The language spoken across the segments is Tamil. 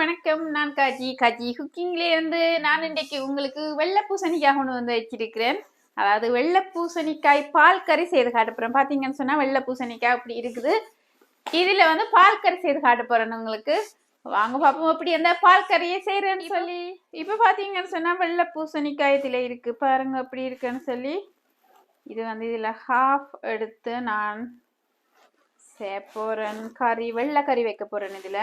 வணக்கம். நான் காஜி. காஜி குக்கிங்ல இருந்து நான் இன்றைக்கு உங்களுக்கு வெள்ளை பூசணிக்காய் கொண்டு வந்து வச்சிருக்கிறேன். அதாவது வெள்ளை பூசணிக்காய் பால் கறி செய்து காட்ட போறேன். பாத்தீங்கன்னு சொன்னா வெள்ளை பூசணிக்காய் அப்படி இருக்குது. இதுல வந்து பால் கறி செய்து காட்ட போறேன் உங்களுக்கு. வாங்க பாப்போம் அப்படி அந்த பால் கறியை செய்யறேன்னு சொல்லி. இப்ப பாத்தீங்கன்னு சொன்னா வெள்ளை பூசணிக்காய் இதுல இருக்கு. பாருங்க அப்படி இருக்குன்னு சொல்லி. இது வந்து இதுல ஹாஃப் எடுத்து நான் செய்ய போறேன். கறி வெள்ளை கறி வைக்க போறேன் இதுல.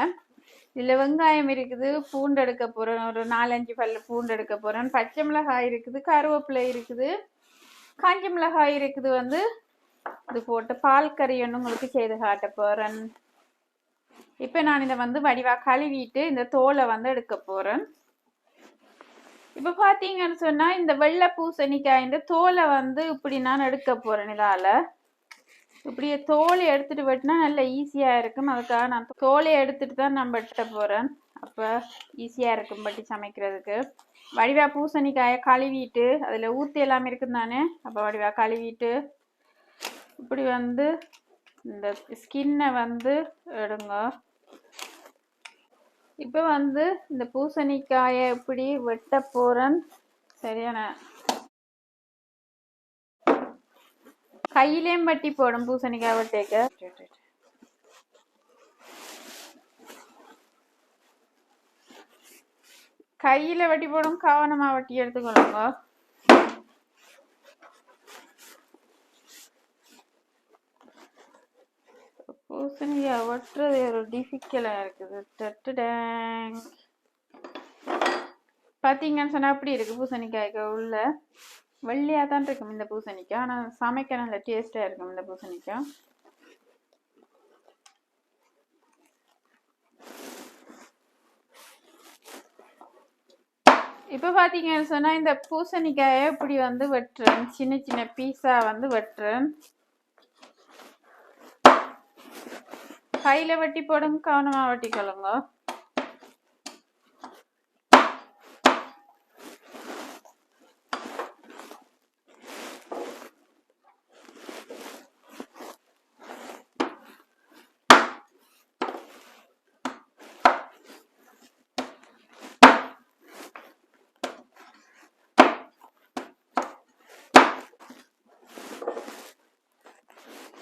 இதுல வெங்காயம் இருக்குது பூண்டு எடுக்க போறேன் ஒரு நாலஞ்சு பல்ல பூண்டு எடுக்க போறேன் பச்சை மிளகாய் இருக்குது கருவேப்பிலை இருக்குது. காஞ்ச மிளகாய் இருக்குது வந்து இது போட்டு பால் கறி ஒன்று உங்களுக்கு செய்து காட்ட போறேன். இப்போ நான் இதை வந்து வடிவா கழுவிட்டு இந்த தோலை வந்து எடுக்க போறேன். இப்போ பார்த்தீங்கன்னு சொன்னா இந்த வெள்ளை பூசணிக்காய் இந்த தோலை வந்து இப்படி நான் எடுக்க போறேன் இதால. இப்படியே தோலை எடுத்துட்டு வெட்டினா நல்ல ஈஸியாக இருக்கும் அதுக்காக நான் தோலை எடுத்துட்டு தான் நான் வெட்ட போகிறேன் அப்போ ஈஸியாக இருக்கும் பட்டி சமைக்கிறதுக்கு. வடிவா பூசணிக்காயை கழுவிட்டு அதில் ஊற்றி எல்லாமே இருக்கும் தானே? அப்போ வடிவா கழுவிட்டு இப்படி வந்து இந்த ஸ்கின்னை வந்து எடுங்க. இப்போ வந்து இந்த பூசணிக்காயை இப்படி வெட்ட போகிறேன் சரியான கையிலேயும் வட்டி போடும் பூசணிக்காய் தேக்க. கையில வட்டி போடும் கவனமா வட்டி எடுத்துக்கொள்ளுங்க. பூசணிக்காய் வட்டுறது ஒரு டிஃபிக்கலா இருக்குது. டட்டு டேங் பார்த்தீங்கன்னு சொன்னா அப்படி இருக்கு பூசணிக்காய்க்கு உள்ள. வெள்ளையா தான் இருக்கும் இந்த பூசணிக்காய் ஆனா சமைக்க நல்ல டேஸ்டா இருக்கும் இந்த பூசணிக்காய் இப்போ பார்த்தீங்கன்னு சொன்னால் இந்த பூசணிக்காயை இப்படி வந்து வெட்டுறேன்? சின்ன சின்ன பீஸாக வந்து வெட்டுறேன். கையில வெட்டி போடுங்க கவனமா வெட்டிக்கொள்ளுங்க.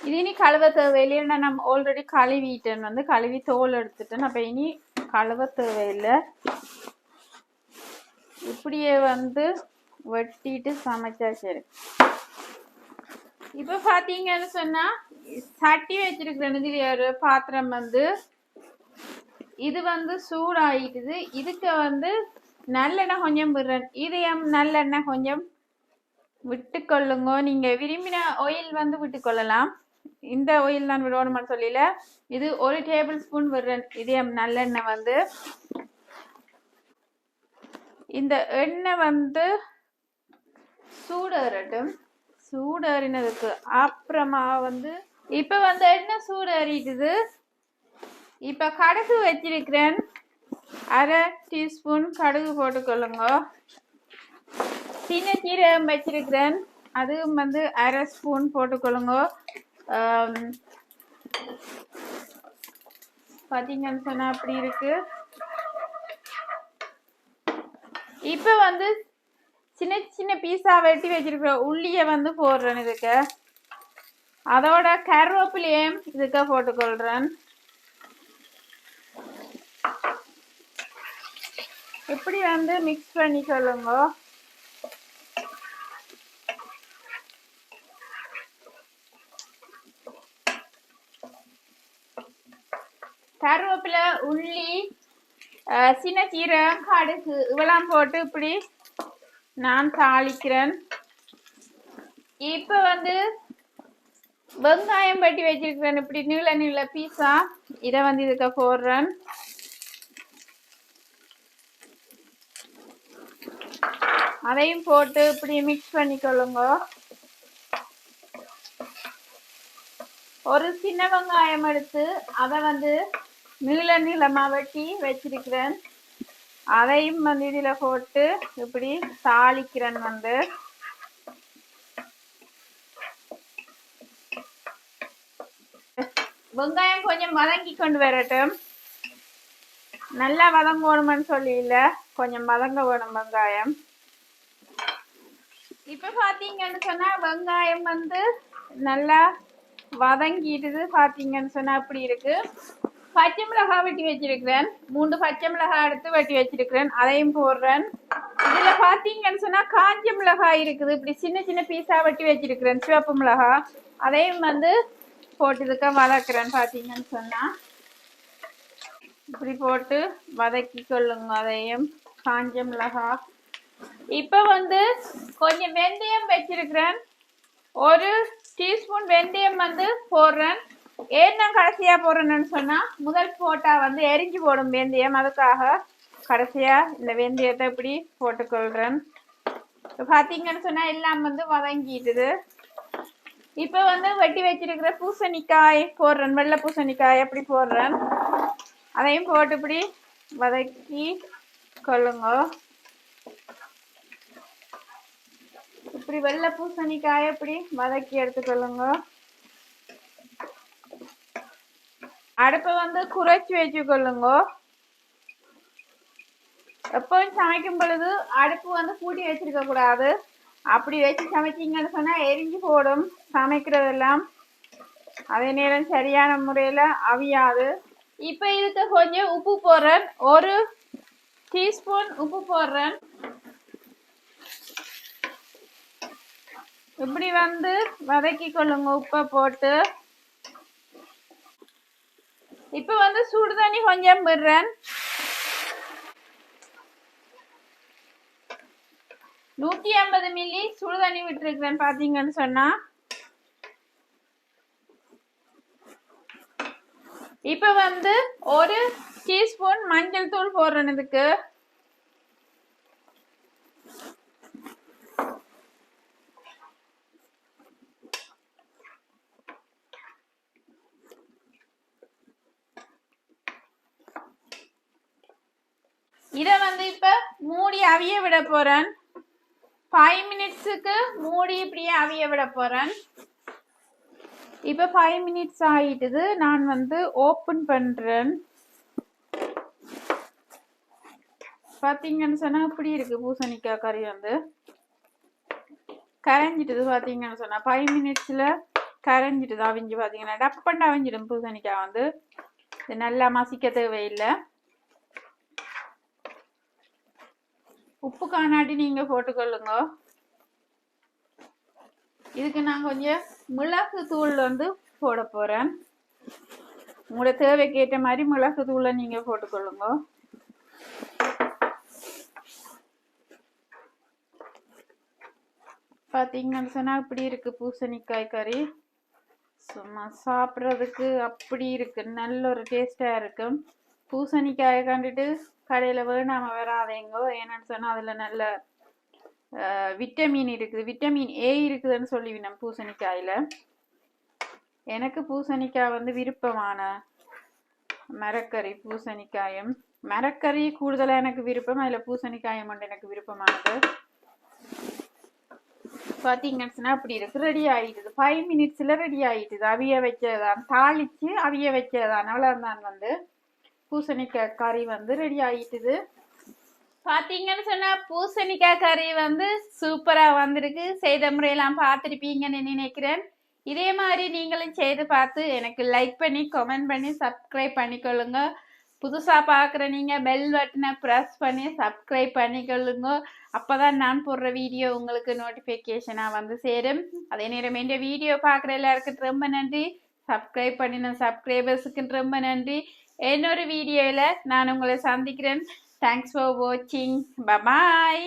இது இனி கழுவ தேவையில்லை நம்ம ஆல்ரெடி கழுவிட்டேன். வந்து கழுவி தோல் எடுத்துட்டேன். அப்போ இனி கழுவ தேவையில்லை. இப்படியே வந்து வெட்டிட்டு சமைச்சா சரி இப்போ பார்த்தீங்கன்னு சொன்னால் சட்டி வச்சிருக்கிறேன் இதுல பாத்திரம் வந்து இது வந்து சூடாகிட்டுது இதுக்கு வந்து நல்லெண்ணெய் கொஞ்சம் விடுறேன். இதையும் நல்லெண்ணெய் கொஞ்சம் விட்டுக்கொள்ளுங்க. நீங்கள் விரும்பின ஆயில் வந்து விட்டுக்கொள்ளலாம். இந்த ஆயில் தான் விடணும்னு சொல்லல. இது ஒரு டேபிள் ஸ்பூன் விடுறேன். இதே நல்லெண்ணெய் வந்து. இந்த எண்ணெய் வந்து சூடேறட்டும். சூடேறினதுக்கு அப்புறமா வந்து இப்ப வந்து எண்ணெய் சூடேறிட்டுது இப்ப கடுகு வச்சிருக்கிறேன். அரை டீஸ்பூன் கடுகு போட்டுக்கொள்ளுங்க. சின்ன சீரகம் வச்சிருக்கிறேன். அதுவும் வந்து அரை ஸ்பூன் போட்டுக்கொள்ளுங்க. பார்த்தீங்கன்னு சொன்னால் சொன்னா அப்படி இருக்கு. இப்போ வந்து சின்ன சின்ன பீஸாக வெட்டி வச்சிருக்கிற உள்ளியை வந்து போடுறேன் இதுக்கு. அதோட கருவேப்பிலையும் இதுக்க போட்டுக்கொள்கிறேன் இப்படி வந்து மிக்ஸ் பண்ணிக்கொள்ளுங்க கருவேப்பிலை உள்ளி அஹ், சின்ன சீரகம் கடுகு இவெல்லாம் போட்டு இப்படி நான் தாளிக்கிறேன். இப்ப வந்து வெங்காயம் பட்டி வச்சிருக்கிறேன். இப்படி நீள நீள பீஸா. இதை வந்து இதுக்கு போடுறேன். அதையும் போட்டு இப்படி மிக்ஸ் பண்ணிக்கொள்ளுங்க. ஒரு சின்ன வெங்காயம் எடுத்து அதை வந்து நீள நீளமா வெட்டி வச்சிருக்கிறேன். அதையும் வந்து இதுல போட்டு இப்படி தாளிக்கிறேன் வந்து. வெங்காயம் கொஞ்சம் வதங்கி கொண்டு வரட்டும். நல்லா வதங்கணும்னு சொல்லி இல்லை கொஞ்சம் வதங்க வேணும் வெங்காயம். இப்ப பாத்தீங்கன்னு சொன்னா வெங்காயம் வந்து நல்லா வதங்கிடுது. பார்த்தீங்கன்னு சொன்னா அப்படி இருக்கு. பச்சை மிளகாய் வெட்டி வச்சிருக்கிறேன். மூன்று பச்சை மிளகாய் எடுத்து வெட்டி வச்சிருக்கிறேன். அதையும் போடுறேன். இதில் பார்த்தீங்கன்னு சொன்னால் காஞ்ச மிளகாய் இருக்குது. இப்படி சின்ன சின்ன பீஸா வெட்டி வச்சிருக்கிறேன். சிவப்பு மிளகாய். அதையும் வந்து போட்டுதுக்க வதக்குறேன் பார்த்தீங்கன்னு சொன்னால் இப்படி போட்டு வதக்கி கொள்ளுங்க அதையும். காஞ்ச மிளகாய். இப்போ வந்து கொஞ்சம் வெந்தயம் வச்சிருக்கிறேன். ஒரு டீஸ்பூன் வெந்தயம் வந்து போடுறேன். என்ன கடைசியா போடுறேன்னு சொன்னா முதல் போட்டா வந்து எரிஞ்சு போடும் வெந்தயம். அதுக்காக கடைசியா இந்த வெந்தயத்தை இப்படி போட்டுக்கொள்றேன். இப்ப பாத்தீங்கன்னு சொன்னா எல்லாம் வந்து வதங்கிட்டுது. இப்ப வந்து வெட்டி வச்சிருக்கிற பூசணிக்காய் போடுறேன். வெள்ளை பூசணிக்காய் அப்படி போடுறேன். அதையும் போட்டு இப்படி வதக்கி கொள்ளுங்க. இப்படி வெள்ளை பூசணிக்காய் இப்படி வதக்கி எடுத்துக்கொள்ளுங்க. அடுப்பை வந்து குறைச்சி வச்சுக்கொள்ளுங்க. எப்பவும் சமைக்கும் பொழுது அடுப்பு வந்து கூட்டி வச்சிருக்க கூடாது. அப்படி வச்சு சமைச்சிங்கன்னு சொன்னா எரிஞ்சு போடும் சமைக்கிறதெல்லாம். அதே நேரம் சரியான முறையில அவியாது. இப்ப இதுக்கு கொஞ்சம் உப்பு போடுறேன். ஒரு டீஸ்பூன் உப்பு போடுறேன். இப்படி வந்து வதக்கி கொள்ளுங்க உப்பை போட்டு. இப்ப வந்து சுடு தண்ணி கொஞ்சம் விடுறேன். நூத்தி ஐம்பது மில்லி சுடு தண்ணி விட்டுருக்கிறேன் பாத்தீங்கன்னு சொன்னா. இப்ப வந்து ஒரு டீஸ்பூன் மஞ்சள் தூள் போடுறேன் இதுக்கு. இதை வந்து இப்போ மூடி அவிய விட போகிறேன் ஃபைவ் மினிட்ஸுக்கு மூடி இப்படியே அவிய விட போகிறேன் இப்போ ஃபைவ் மினிட்ஸ் ஆகிட்டுது நான் வந்து ஓப்பன் பண்ணுறேன் பார்த்தீங்கன்னு சொன்னால் இப்படி இருக்குது பூசணிக்காய் கறி வந்து. கரைஞ்சிட்டுது பார்த்தீங்கன்னு சொன்னால் ஃபைவ் மினிட்ஸில் கரைஞ்சிட்டுது. அவிஞ்சு பார்த்தீங்கன்னா டப்பண்டு அவிஞ்சிடும் பூசணிக்காய் வந்து. இது நல்லா மசிக்க தேவையில்லை. உப்பு காணாட்டி நீங்க போட்டுக்கொள்ளுங்க. இதுக்கு நான் கொஞ்சம் மிளகு தூள் வந்து போட போறேன். உங்களோட தேவைக்கு ஏற்ற மாதிரி மிளகு தூளை நீங்க போட்டுக்கொள்ளுங்க. பார்த்தீங்கன்னு சொன்னா இப்படி இருக்கு பூசணிக்காய் கறி. சும்மா சாப்பிட்றதுக்கு அப்படி இருக்கு. நல்ல ஒரு டேஸ்ட்டாக இருக்கும் பூசணிக்காயை கண்டுட்டு கடையில் வேணாம வராதேங்கோ ஏன்னு சொன்னால் அதில் நல்ல விட்டமின் இருக்குது. விட்டமின் ஏ இருக்குதுன்னு சொல்லி பூசணிக்காயில். எனக்கு பூசணிக்காய் வந்து விருப்பமான மரக்கறி பூசணிக்காயும். மரக்கறி கூடுதலாக எனக்கு விருப்பம் அதில் பூசணிக்காயம் மட்டும் எனக்கு விருப்பமானது. பார்த்தீங்கன்னு அப்படி இருக்கு. ரெடி ஆயிடுது ஃபைவ் மினிட்ஸில் ரெடி ஆகிட்டுது அவிய வைக்கிறதான் தாளித்து அவிய வைக்கிறதான் அவ்வளோதான் வந்து. பூசணிக்காய் கறி வந்து ரெடி ஆகிட்டுது பார்த்தீங்கன்னு சொன்னால் பூசணிக்காய் கறி வந்து சூப்பராக வந்திருக்கு. செய்த முறையெல்லாம் பார்த்துருப்பீங்கன்னு நினைக்கிறேன். இதே மாதிரி நீங்களும் செய்து பார்த்து எனக்கு லைக் பண்ணி கமெண்ட் பண்ணி சப்ஸ்கிரைப் பண்ணிக்கொள்ளுங்க. புதுசாக பார்க்குற நீங்கள் பெல் பட்டனை ப்ரெஸ் பண்ணி சப்ஸ்கிரைப் பண்ணிக்கொள்ளுங்க. அப்பதான் நான் போடுற வீடியோ உங்களுக்கு நோட்டிஃபிகேஷனாக வந்து சேரும். அதே நேரம் இந்த வீடியோ பார்க்குற எல்லாருக்கும் ரொம்ப நன்றி. சப்ஸ்கிரைப் பண்ணின சப்ஸ்கிரைபர்ஸுக்கு ரொம்ப நன்றி. இன்னொரு வீடியோவில் நான் உங்களை சந்திக்கிறேன். தேங்க்ஸ் ஃபார் வாட்சிங் பபாய்